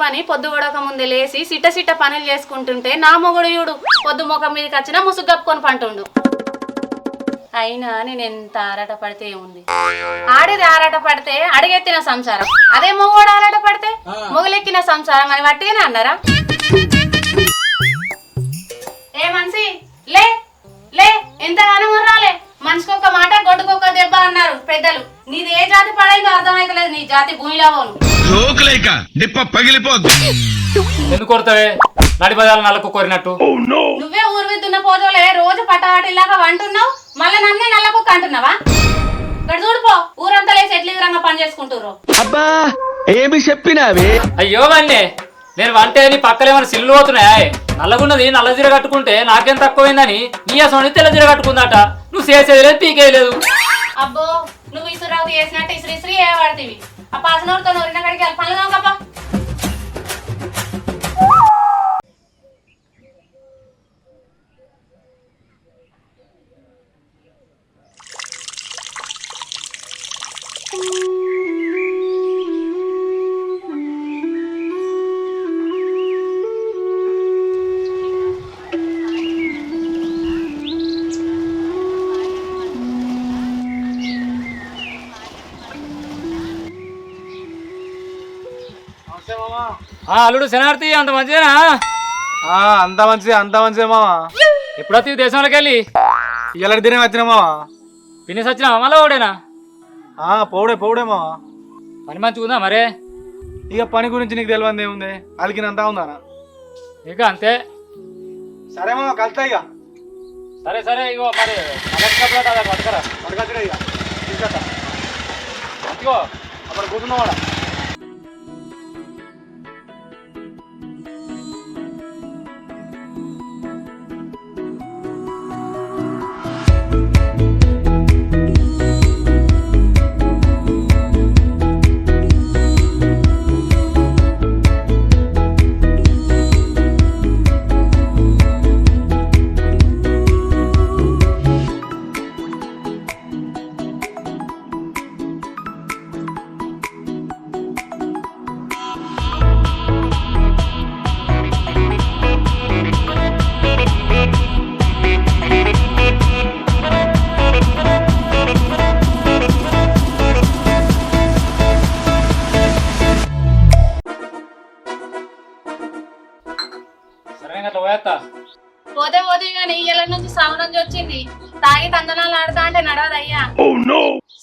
పని పొద్దు గొడవక ముందే లేసి సిట్ట సిట్ట పనులు చేసుకుంటుంటే నా మొగుడు చూడు పొద్దు ముఖం మీదకి వచ్చినా ముసుగు కప్పుకొని పంటుండు. అయినా నేను ఎంత ఆరాట పడితే ఏముంది? ఆడేది ఆరాట పడితే అడిగెత్తిన సంసారం. అదే మొగోడు ఆరాట పడితే మొగులెక్కిన సంసారం అని వట్టిగానే అన్నారా? ఏ మనిషి లే లే ఎంతగానో రాలే మనిషికి ఒక మాట గొడ్డుకొక దెబ్బ అన్నారు పెద్దలు. నీది ఏ జాతి పడైందో అర్థమైతలేదు నీ జాతి భూమిలో జోకులేక నిప్ప పగిలిపోద్ది. ఎందుకు కొడతావే? నడి బజార్ల నల్లకు కోరినట్టు. నువ్వే ఊరు విద్దున్న పోజోలే రోజు పటాటిలాగా వంటున్నావు మళ్ళీ నన్నే నల్లకుక్క అంటున్నావా? ఇక్కడ చూడుపో ఊరంతా లేసి ఎట్ల రంగా పని చేసుకుంటారు అబ్బా ఏమి చెప్పినావే? అయ్యో వన్నే నేను వంటే నీ పక్కలేమైనా సిల్లు పోతున్నాయా? నల్లగున్నది నల్ల జీర కట్టుకుంటే నాకేం తక్కువైందని నీ అసలు తెల్ల జీర కట్టుకుందట. నువ్వు చేసేది లేదు పీకేది లేదు. అబ్బో నువ్వు ఇసురావు చేసినట్టు ఇసురు ఇసురు ఏ పడతీవి ఆ పాసనూరుతో నోరిన కడికి వెళ్ళి పనులు ఆ అల్లుడు శనార్థి అంత మంచిదేనా? ఆ, అంత మంచిది అంత మంచిదే మావా. ఎప్పుడొత్తి దేశంలోకి వెళ్ళి ఇలా దినం వచ్చినా మావా. పిన్నేసి వచ్చినావా మళ్ళా ఓడేనా ఆ, పౌడే పౌడే మావా. పని మంచిగా ఉందా మరే? ఇక పని గురించి నీకు తెలియంది ఏముంది? అలికినంతా ఉందానా? ఇక అంతే. సరే మావా కలుతా ఇక. సరే సరే ఇగో మరి పట్టుకురా. పడకచ్చుడే ఇక. తీసుకొస్తా. అప్పుడు కూర్చున్నావాడా?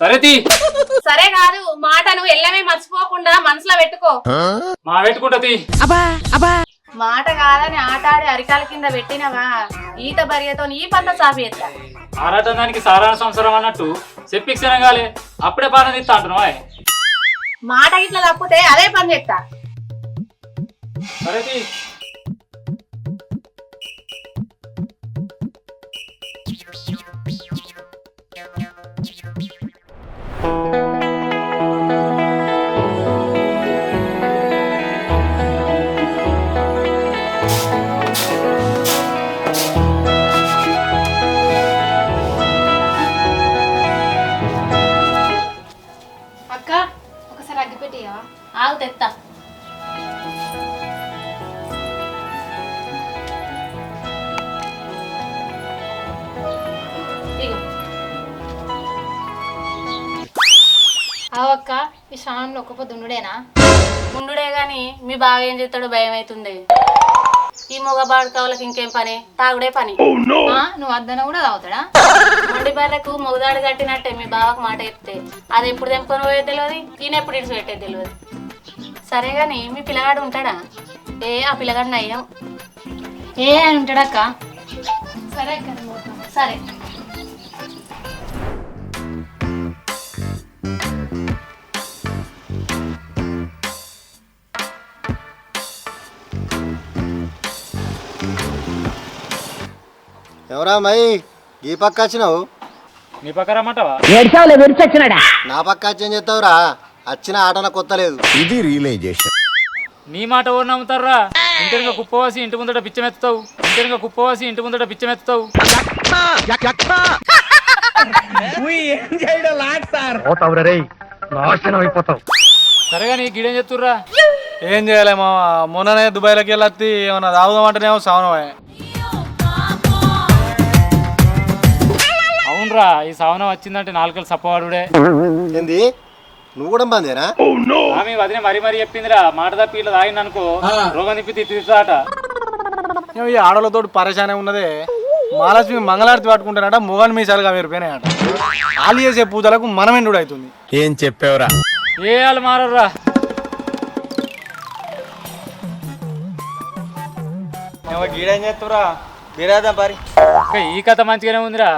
సరే తీ. సరే కాదు మాట నువ్వు ఎల్లమే మర్చిపోకుండా మనసులో పెట్టుకో. మా పెట్టుకుంటా తీ. మాట కాదని ఆటాడి అరికాల కింద పెట్టినవా? ఈత బరియతో ఈ పంత సాపి ఎత్తా. ఆరాటం దానికి సారాణ సంవత్సరం అన్నట్టు చెప్పిక్షనగాలే అప్పుడే పాలన తీస్తా అంటున్నావా మాట ఇట్లా తప్పితే అదే పని చెప్తా సరే అవక్క ఈ స్నానంలో ఒక్క పొద్దు ఉండుడేనా? ఉండుడే గాని మీ బాగా ఏం చేస్తాడో భయం అవుతుంది ఈ మొగ బాడుకోవాలకి ఇంకేం పని? తాగుడే పని. ఆ, నువ్వు అద్దన కూడా తాగుతాడా? మొండి బర్రెకు మొగదాడు కట్టినట్టే మీ బావకు మాట చెప్తే. అది ఎప్పుడు తెంపుకొని పోయేది తెలియదు ఈయన ఎప్పుడు ఇడిచి పెట్టేది తెలియదు సరే గాని మీ పిల్లగాడు ఉంటాడా? ఏ ఆ పిల్లగాడు నయ్యం ఏ అని ఉంటాడక్క? సరే అక్క. సరే. ఎవరా మై? ఈ పక్క వచ్చినావు? నీ పక్క రమ్మంటావా? నా పక్క వచ్చి ఏం చేస్తావురా? వచ్చిన ఆటన కొత్త లేదు. ఇది రియలైజేషన్. నీ మాట ఎవరు నమ్ముతారా ఇంటర్గా కుప్పవాసి ఇంటి ముందట పిచ్చమెత్తుతావు ఇంటర్గా కుప్పవాసి ఇంటి ముందట పిచ్చమెత్తుతావు పోతావురా రేయ్ నాశనం అయిపోతావు. సరేగా నీ గిడేం చెప్తుర్రా ఏం చేయలే మా మొన్ననే దుబాయ్లోకి వెళ్ళి ఏమన్నా తాగుదామంటేనేమో సావనమే. అవునరా ఈ సవనం వచ్చిందంటే నాలుకలు సప్పవాడుడే ఏంది? నువ్వు కూడా బందేనా? ఆమె వదిన మరీ మరీ చెప్పిందిరా. మాట తప్పి ఇట్లా తాగింది అనుకో రోగం తిప్పి తీస్తాట ఈ ఆడలతో పరేషానే ఉన్నదే. మహాలక్ష్మి మంగళారతి పట్టుకుంటానట మొగన్ మీసాలుగా వేరిపోయినాయట వాళ్ళు చేసే పూజలకు మనమెండు అవుతుంది. ఏం చెప్పావురా? ఏ వాళ్ళు మారరా గీడేం చేస్తురా మీరేదా పరి. ఈ కథ మంచిగానే ఉందిరా.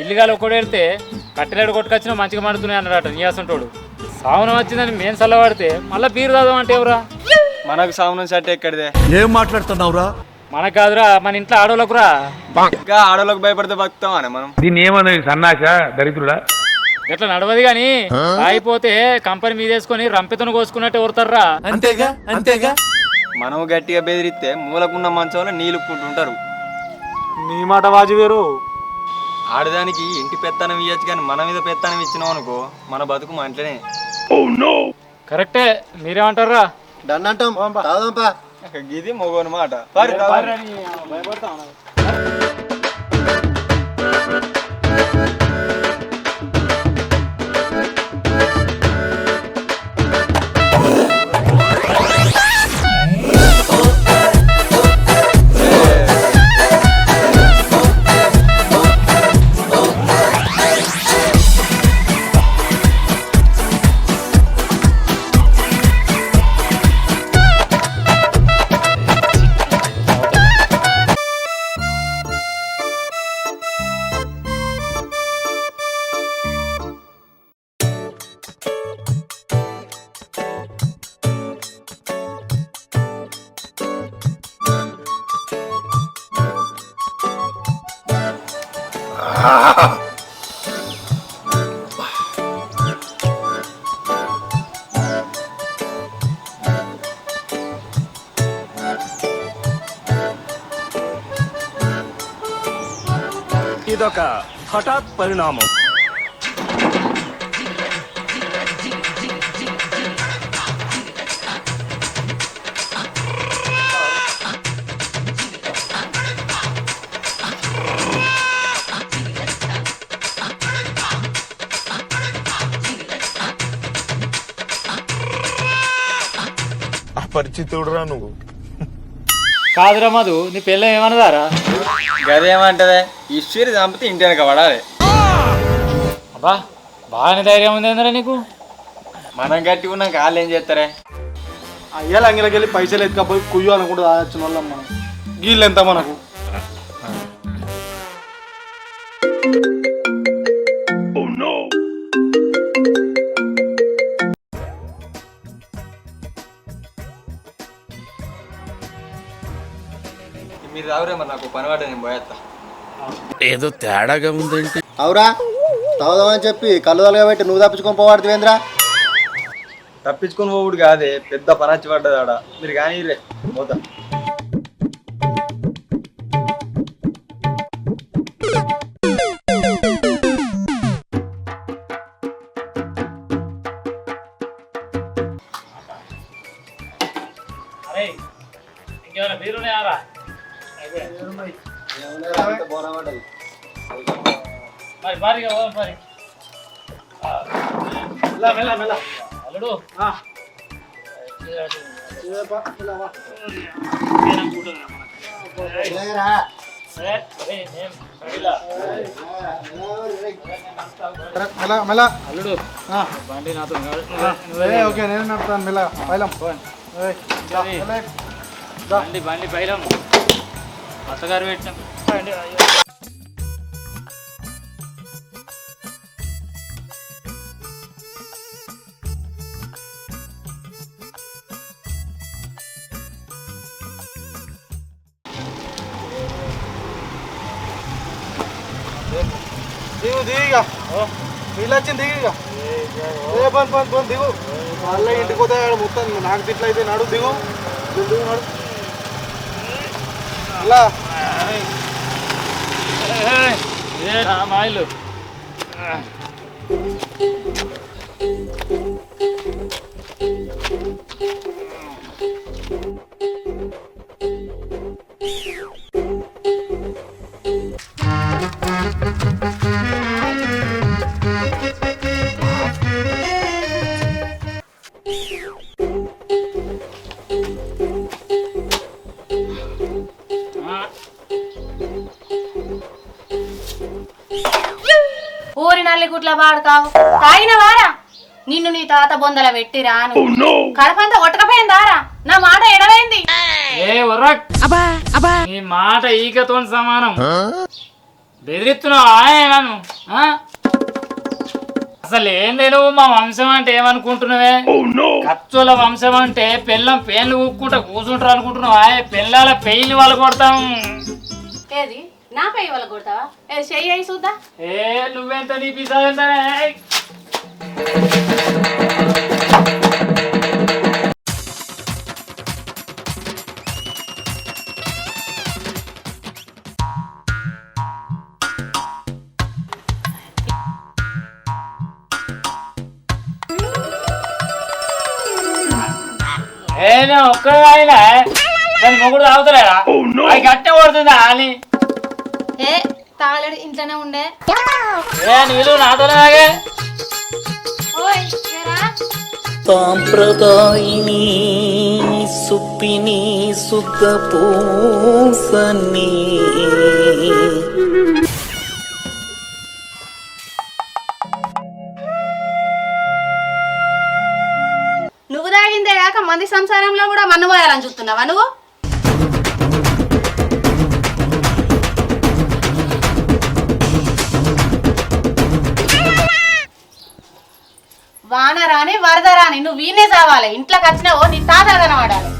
ఇల్లుగాలు ఒక్కడు వెళ్తే కట్టెలాడు కొట్టుకొచ్చినా మంచిగా మండుతున్నాయి అన్నాడట నీయాసంటోడు సావనం వచ్చిందని మేము చల్లబడితే మళ్ళీ బీరు తాదాం అంటే ఎవరా? మనకు సామనం సెట్ ఎక్కడిదే? ఏం మాట్లాడుతున్నావురా? మనకు కాదురా మన ఇంట్లో ఆడోళ్ళకురా. ఇంకా భయపడితే బతుకుతామని మనం. దీన్ని ఏమన్నది సన్నాస దరిద్రుడా? ఎట్లా నడవదు కానీ అయిపోతే కంపెనీ మీదేసుకొని రంపెతను కోసుకున్నట్టు ఎవరుతారా అంతేగా? అంతేగా? మనం గట్టిగా బెదిరిస్తే మూలకున్న మంచంలో నీళ్ళుక్కుంటుంటారు నీ మాట వాజు వేరు ఆడదానికి ఇంటి పెత్తనం ఇవ్వచ్చు కానీ మన మీద పెత్తనం ఇచ్చినాం అనుకో మన బతుకు మంటనే కరెక్టే. మీరేమంటారా డన్ అంటాం. ఇది మొగోని మాట. ఇదొక హఠాత్ పరిణామం. అపరిచితుడురా నువ్వు. కాదురా మధు నీ పిల్ల ఏమన్నదారా? గదేమంటదే? ఈశ్వరి చంపితే ఇంటి వెనక పడాలి. అబ్బా బాగానే ధైర్యం ఉంది నీకు? మనం గట్టి ఉన్నాక వాళ్ళు ఏం చేస్తారే? అయ్యాల అంగిలకి వెళ్ళి పైసలు ఎత్తుకపోయి కుయ్యు అనుకుంటూ తాగొచ్చిన వాళ్ళం మనం గీళ్ళు ఎంత మనకు? మరి నాకు పని పడ్డ నేను పోయేస్తా ఏదో తేడాగా ఉందేంటి? అవురా తాగుదామని చెప్పి కళ్ళు తలగబెట్టి నువ్వు తప్పించుకొని పోవాడుతు ఏంద్రా? తప్పించుకొని పోవుడు కాదే పెద్ద పని వచ్చి పడ్డది ఆడ మీరు కానీ రే పోతా. మరి భారీగా పోదాం మరి అల్లుడు మెల్ల మెల్ల అల్లుడు ఆ, బండి నాతో ఓకే నేను నడుపుతాను మెల్ల పైలం బండి బండి పైలం అత్తగారు పెట్టాం. దిగు దిగిగా. వీళ్ళు వచ్చింది దిగిగా. ఏ పని పని పని దిగు. మళ్ళీ ఇంటికి పోతే మొత్తం నాకు తిట్లు అయితే నడు దిగు దిగు. దిగు, నడు. അല്ല രാമായല്ലോ Yeah. పాడుకావు తాగిన వారా? నిన్ను నీ తాత బొందల పెట్టి రాను. కడపంతా కొట్టకపోయిందారా నా మాట ఎడవైంది. ఏ నీ మాట ఈకతో సమానం. బెదిరిస్తున్నావా నన్ను. ఆ? అసలు ఏం తెలియవు మా వంశం అంటే ఏమనుకుంటున్నావే? కచ్చుల వంశం అంటే పిల్లం పేర్లు ఊక్కుంటా కూర్చుంటారు అనుకుంటున్నావా? పిల్లల పెయిన్ వాళ్ళు కొడతాం. ఏది? నా పై వాళ్ళ కొడతావా? ఏది చెయ్యి అయి చూద్దా? ఏ నువ్వెంత నీ ఏ మొగుడు తాగుతలేడా? అది గట్టే కొడుతుందా అని ఏ తాగలేడు ఇంట్లోనే ఉండే. ఏ నీళ్ళు నాతోనే తాగే. ఓయ్ ఏరా? సాంప్రదాయిని సుప్పిని సుఖ పూసని నువ్వు తాగిందే కాక మంది సంసారంలో కూడా మన్ను పోయాలని చూస్తున్నావా నువ్వు? వాన రాని వరద రాని నువ్వు వీనే చావాలి. ఇంట్లోకి వచ్చినావో నీ తాతలు కనబడాలి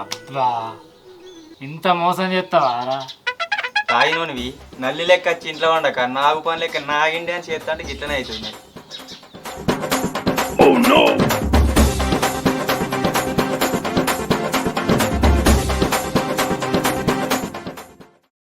అబ్బా ఇంత మోసం చేస్తావా రా. తాగినోనివి నల్లి లెక్క వచ్చి ఇంట్లో వండక నాగు పని లెక్క నాగిండి అని చేస్తా అంటే గిట్లనే అవుతుంది మరి.